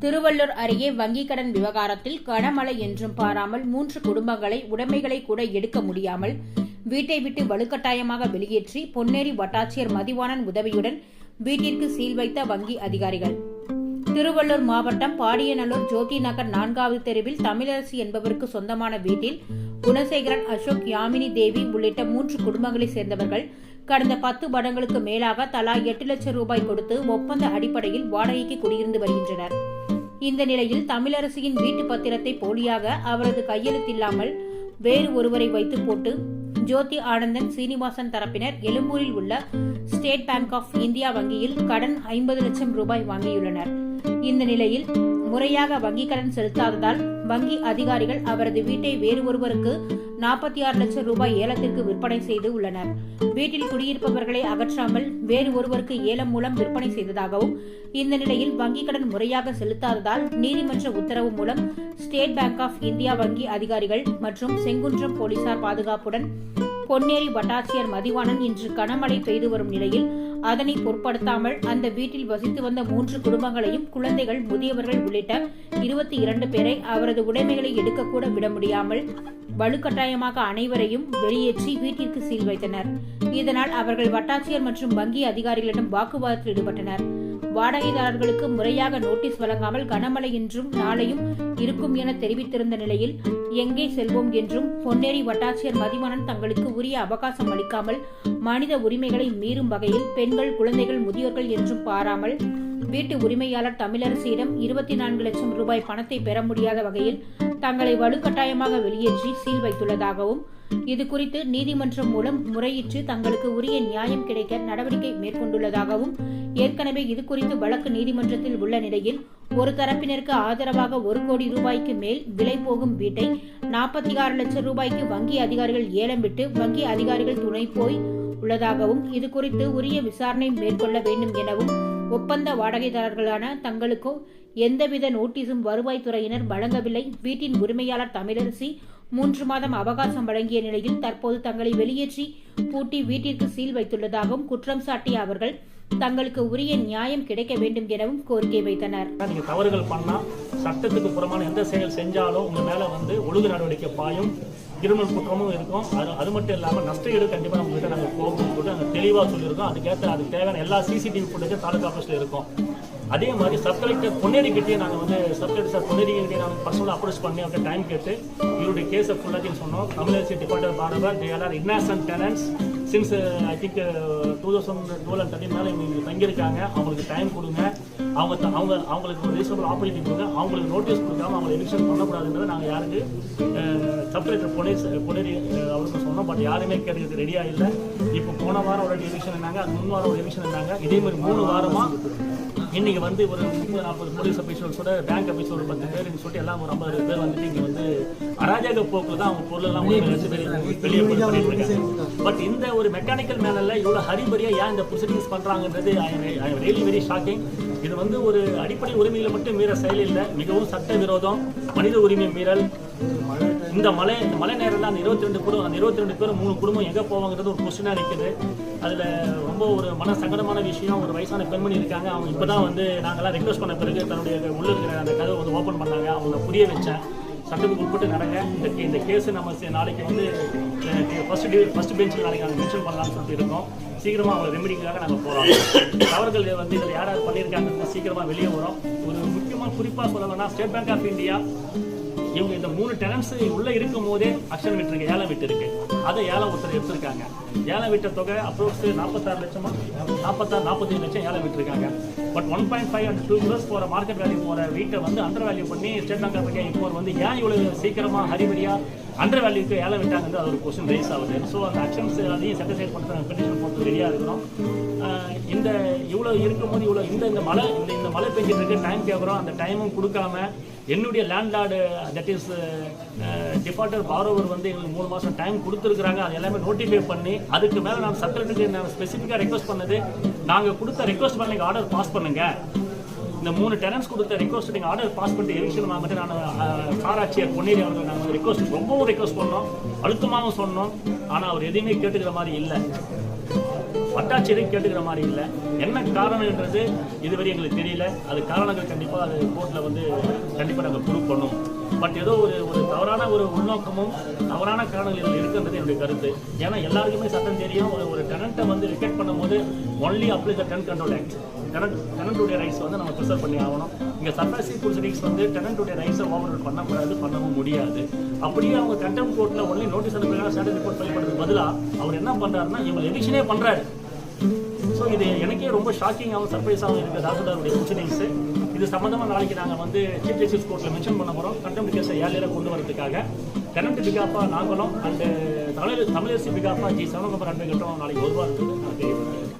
திருவள்ளூர் அருகே வங்கிக் கடன் விவகாரத்தில் கனமழை என்றும் பாராமல் மூன்று குடும்பங்களை உடைமைகளை கூட எடுக்க முடியாமல் வீட்டை விட்டு வலுக்கட்டாயமாக வெளியேற்றி பொன்னேரி வட்டாட்சியர் மதிவாணன் உதவியுடன் வீட்டிற்கு சீல் வைத்த வங்கி அதிகாரிகள். திருவள்ளூர் மாவட்டம் பாடியநல்லூர் ஜோதி நகர் நான்காவது தெருவில் தமிழரசி என்பவருக்கு சொந்தமான வீட்டில் குணசேகரன் அசோக் யாமினி தேவி உள்ளிட்ட மூன்று குடும்பங்களைச் சேர்ந்தவர்கள் கடந்த பத்து வருடங்களுக்கு மேலாக தலா எட்டு லட்சம் ரூபாய் கொடுத்து ஒப்பந்த அடிப்படையில் வாடகைக்கு குடியிருந்து வருகின்றனர். இந்த நிலையில் தமிழரசியின் வீட்டு பத்திரத்தை போலியாக அவரது கையெழுத்தில்லாமல் வேறு ஒருவரை வைத்து போட்டு ஜோதி ஆனந்தன் சீனிவாசன் தரப்பினர் எழும்பூரில் உள்ள ஸ்டேட் பேங்க் ஆஃப் இந்தியா வங்கியில் கடன் ஐம்பது லட்சம் ரூபாய் வாங்கியுள்ளனர். இந்த நிலையில் முறையாக வங்கி கடன் செலுத்தாததால் வங்கி அதிகாரிகள் அவரது வீட்டை வேறு ஒருவருக்கு நாற்பத்தி ஆறு லட்சம் ரூபாய் ஏலத்திற்கு விற்பனை செய்து உள்ளனர். வீட்டில் குடியிருப்பவர்களை அகற்றாமல் வேறு ஒருவருக்கு ஏலம் மூலம் விற்பனை செய்ததாகவும் இந்த நிலையில் வங்கி கடன் முறையாக செலுத்தாததால் நீதிமன்ற உத்தரவு மூலம் ஸ்டேட் பேங்க் ஆஃப் இந்தியா வங்கி அதிகாரிகள் மற்றும் செங்குன்றம் போலீசார் பாதுகாப்புடன் பொன்னேரி வட்டாட்சியர் மதிவாணன் இன்று கனமழை பெய்து வரும் நிலையில் அதனை பொருட்படுத்தாமல் அந்த வீட்டில் வசித்து வந்த மூன்று குடும்பங்களையும் குழந்தைகள் முதியவர்கள் உள்ளிட்ட இருபத்தி இரண்டு பேரை அவரது உடைமைகளை எடுக்கக்கூட விட முடியாமல் வலுக்கட்டாயமாக அனைவரையும் வெளியேற்றி வீட்டிற்கு சீல் வைத்தனர். இதனால் அவர்கள் வட்டாட்சியர் மற்றும் வங்கி அதிகாரிகளிடம் வாக்குவாதத்தில் ஈடுபட்டனர். வாடகைதாரர்களுக்கு முறையாக நோட்டீஸ் வழங்காமல் கனமழை இன்றும் நாளையும் இருக்கும் என தெரிவித்திருந்த நிலையில் எங்கே செல்வோம் என்றும் பொன்னேரி வட்டாட்சியர் மதிவாணன் தங்களுக்கு உரிய அவகாசம் அளிக்காமல் மனித உரிமைகளை மீறும் வகையில் பெண்கள் குழந்தைகள் முதியோர்கள் என்றும் பாராமல் வீட்டு உரிமையாளர் தமிழரசியிடம் இருபத்தி நான்கு லட்சம் ரூபாய் பணத்தை பெற முடியாத வகையில் தங்களை வலுக்கட்டாயமாக வெளியேற்றி சீல் வைத்துள்ளதாகவும் இது குறித்து நீதிமன்றம் மூலம் முறையிட்டு தங்களுக்கு உரிய நியாயம் கிடைக்க நடவடிக்கை மேற்கொண்டுள்ளதாகவும் ஏற்கனவே இது குறித்து வழக்கு நீதிமன்றத்தில் உள்ள நிலையில் ஒரு தரப்பினருக்கு ஆதரவாக ஒரு கோடி ரூபாய்க்கு மேல் விலை போகும் வீட்டை நாற்பத்தி ஆறு லட்சம் ரூபாய்க்கு வங்கி அதிகாரிகள் ஏலம் விட்டு வங்கி அதிகாரிகள் துணை போய் உள்ளதாகவும் இது குறித்து உரிய விசாரணை மேற்கொள்ள வேண்டும் எனவும் ஒப்பந்த வாடகைதாரர்களான தங்களுக்கும் எந்தவித நோட்டீஸும் வருவாய்த்துறையினர் வழங்கவில்லை. வீட்டின் உரிமையாளர் தமிழரசி மூன்று மாதம் அவகாசம் வழங்கிய நிலையில் தற்போது தங்களை வெளியேற்றி பூட்டி வீட்டிற்கு சீல் வைத்துள்ளதாகவும் குற்றம் சாட்டிய அவர்கள் தங்களுக்கு உரிய நியாயம் கிடைக்க வேண்டும் எனவும் கோரிக்கை வைத்தனர். நீங்க தவறுகள் பண்ணா சட்டத்துக்கு புறமான எந்த செயல் செஞ்சாலும் உங்க மேல வந்து ஒழுங்கு நடவடிக்கை பாயும். கிரிமினல் குற்றமும் இருக்கும். அது அது மட்டும் இல்லாமல் நஷ்ட ஈடு கண்டிப்பாக நம்ம கிட்ட நாங்கள் போகணும்னு சொல்லிட்டு நாங்கள் தெளிவாக சொல்லியிருக்கோம். அதுக்கேற்ற அதுக்கு தேவையான எல்லா சிசிடிவி ஃபுட்டேஜும் தாலுகா ஆஃபீஸில் இருக்கும். அதே மாதிரி சப் கலெக்டர் பொன்னேரி கிட்டே நாங்கள் வந்து சப் கலெக்டர் சார் பொன்னேரி கிட்டே நாங்கள் பர்சனலாக அப்ரோச் பண்ணி அவங்க டைம் கேட்டு இவருடைய கேஸை ஃபுல்லாத்தையும் சொன்னோம். Tamilarasi department பாரபர் they are innocent talents since I think two thousand twelve and thirteen மேலே இவங்க தங்கியிருக்காங்க. அவங்களுக்கு டைம் கொடுங்க. அவங்க அவங்க அவங்களுக்கு ஒரு ரீசனபிள் ஆப்பர்ச்சுனிட்டி கொடுங்க. அவங்களுக்கு நோட்டீஸ் கொடுக்காம அவங்களை எவிக்ஷன் பண்ணக்கூடாதுன்றதை நாங்கள் யாருக்கு சப்ரேட்டர் பொலிஸ் பொலிரி அவருக்கு சொன்னோம் பட் யாருமே கேட்கறதுக்கு ரெடியாக இல்லை. இப்போ போன வாரம் ஒரு எவிக்ஷன் இருந்தாங்க. அது முன் வாரம் ஒரு எலெக்ஷன் இருந்தாங்க. இதே மாதிரி மூணு வாரமாக இன்னைக்கு வந்து ஒரு முப்பது நாற்பது போலீஸ் அஃபீஷியல்ஸோட பேங்க் அபிஷியல் ஒரு பத்து பேர் சொல்லிட்டு எல்லாம் ஒரு ஐம்பது பேர் வந்துட்டு இங்கே வந்து அராஜக போக்கில் தான் அவங்க பொருள் எல்லாம் வெளியே பண்ணிட்டு பட் இந்த ஒரு மெக்கானிக்கல் மேனரில் இவ்வளோ ஹரிபரியா ஏன் இந்த ப்ரொசீடிங்ஸ் பண்ணுறாங்கன்றது ஐ ரியலி வெரி ஷாக்கிங் இது வந்து ஒரு அடிப்படை உரிமைகளை மட்டும் மீற செயல் இல்லை மிகவும் சட்ட விரோதம் மனித உரிமை மீறல். இந்த மலை இந்த மலை நேரத்தில் அந்த இருபத்தி ரெண்டு குடும்பம் அந்த இருபத்தி ரெண்டு பேரும் மூணு குடும்பம் எங்கே போவாங்கிறது ஒரு கொஸ்டினாக நிற்குது அதில் ரொம்ப ஒரு மன சங்கடமான விஷயம் ஒரு வயசான பெண்மணி இருக்காங்க. அவங்க இப்போ தான் வந்து நாங்களாம் ரெக்வஸ்ட் பண்ண பிறகு தன்னுடைய உள்ள இருக்கிற அந்த கதவை வந்து ஓப்பன் பண்ணாங்க. அவங்கள புரிய வச்சேன். சட்டத்துக்கு உட்பட்டு நடங்க இந்த இந்த கேஸ் நம்ம நாளைக்கு வந்து ஃபர்ஸ்ட் டி ஃபர்ஸ்ட் பெஞ்சில் நாளைக்கு நாங்கள் மென்ஷன் பண்ணலாம்னு சொல்லிட்டு இருக்கோம். சீக்கிரமாக அவங்க ரெமெடிக்காக நாங்கள் போகிறோம் தவறுகள் வந்து இதில் யார் யார் பண்ணியிருக்காங்கன்னு சீக்கிரமாக வெளியே வரும். ஒரு முக்கியமாக குறிப்பாக சொல்லணும்னா ஸ்டேட் பேங்க் ஆஃப் இந்தியா இவங்க இந்த மூணு டெனன்ஸ் உள்ள இருக்கும் போதே அக்ஷன் விட்டுருக்கு ஏலம் விட்டுருக்கு அதை ஏலம் ஒருத்தர் எடுத்திருக்காங்க. ஏலம் விட்ட தொகை அப்ரோக்ஸ் நாற்பத்தாறு லட்சமா? நாற்பத்தாறு நாற்பத்தஞ்சு லட்சம் ஏலம் விட்டுருக்காங்க. But one point five and two crores போகிற மார்க்கெட் வேல்யூ போகிற வீட்டை வந்து அண்டர் வேல்யூ பண்ணி ஸ்டேட் பேங்க் ஆஃப் இந்தியா இப்போ வந்து ஏன் இவ்வளவு சீக்கிரமா ஹரிபரியா அண்டர் வேல்யூக்கு ஏழை விட்டாங்க அது ஒரு கொஸ்டின் ரைஸ் ஆகுது. ஸோ அந்த அக்ஷன்ஸ் அதையும் செட்டிஸ்ஃபைட் பண்ணுற கண்டிஷன் போட்டு ரெடியாக இருக்கிறோம். இந்த இவ்வளோ இருக்கும்போது இவ்வளோ இந்த இந்த மழை இந்த இந்த மழை பெஞ்சிட்டு இருக்கு டைம் கேட்குறோம் அந்த டைமும் கொடுக்காம என்னுடைய landlord that is defaulter borrower வந்து எங்களுக்கு மூணு மாதம் டைம் கொடுத்துருக்குறாங்க. அது எல்லாமே நோட்டிஃபை பண்ணி அதுக்கு மேலே நான் சப்ரேட்டுக்கு நான் ஸ்பெசிஃபிக்காக ரெக்வஸ்ட் பண்ணது நாங்கள் கொடுத்த ரெக்வஸ்ட் பண்ணி ஆர்டர் பாஸ் பண்ணுங்க. இந்த மூணு டெனன்ஸ் கொடுத்த ரெக்வஸ்ட் நீங்கள் ஆர்டர் பாஸ் பண்ணிட்டு எவிக்ஷன் வாங்கிட்டு நான் காராட்சியர் uh, பொன்னேரி அவர்கள் நாங்கள் ரெக்வஸ்ட் ரொம்பவும் ரெக்வஸ்ட் பண்ணோம். அழுத்தமாகவும் சொன்னோம். ஆனால் அவர் எதையுமே கேட்டுக்கிற மாதிரி இல்லை. வட்டாட்சியரையும் கேட்டுக்கிற மாதிரி இல்லை. என்ன காரணம்ன்றது இதுவரை எங்களுக்கு தெரியல. அது காரணங்கள் கண்டிப்பாக அது கோர்ட்டில் வந்து கண்டிப்பாக நாங்கள் ப்ரூவ் பண்ணும் பட் ஏதோ ஒரு ஒரு தவறான ஒரு உள்நோக்கமும் தவறான காரணங்கள் இதில் இருக்குன்றது என்னுடைய கருத்து. ஏன்னா எல்லாருக்குமே சட்டம் தெரியும். ஒரு ஒரு டெனண்ட்டை வந்து ரிஜெக்ட் பண்ணும்போது ஒன்லி அப்ளை த டென் கண்ட்ரோல் ஆக்ட் டெனண்ட் டெனண்ட்டுடைய ரைட்ஸ் வந்து நம்ம ப்ரிசர்வ் பண்ணி ஆகணும். இங்கே சர்வசி ப்ரொசீடிங்ஸ் வந்து டெனண்ட்டுடைய ரைட்ஸை ஓவர் பண்ணக்கூடாது பண்ணவும் முடியாது. அப்படியே அவங்க கண்டெம் கோர்ட்டில் ஒன்லி நோட்டீஸ் அனுப்புறாங்க ஸ்டாண்டர்ட் ரிப்போர்ட் ஃபைல் பண்ணுறதுக்கு பதிலாக அவர் என்ன பண்ணுறாருன்னா இவங்க எவிக்ஷனே பண்ணுறாரு ஸோ இது எனக்கே ரொம்ப ஷாக்கிங்காகவும் சர்ப்ரைஸாகவும் இருக்குது தாசுதாருடைய ப்ரொசீடிங்ஸு இது சம்மந்தமாக நாளைக்கு நாங்கள் வந்து சீஃப் ஜஸ்டிஸ் கோர்ட்டில் மென்ஷன் பண்ண போகிறோம் கண்டெம்ட் கேஸை ஏழையில் கொண்டு வரதுக்காக. கரண்ட் பிகாப்பா நாங்களும் அண்டு தமிழ் தமிழரசு பிகாப்பா ஜி சரவணகுமார் அன்பு கட்டம் நாளைக்கு வருவார்கள் நான் தெரியப்படுத்துகிறேன்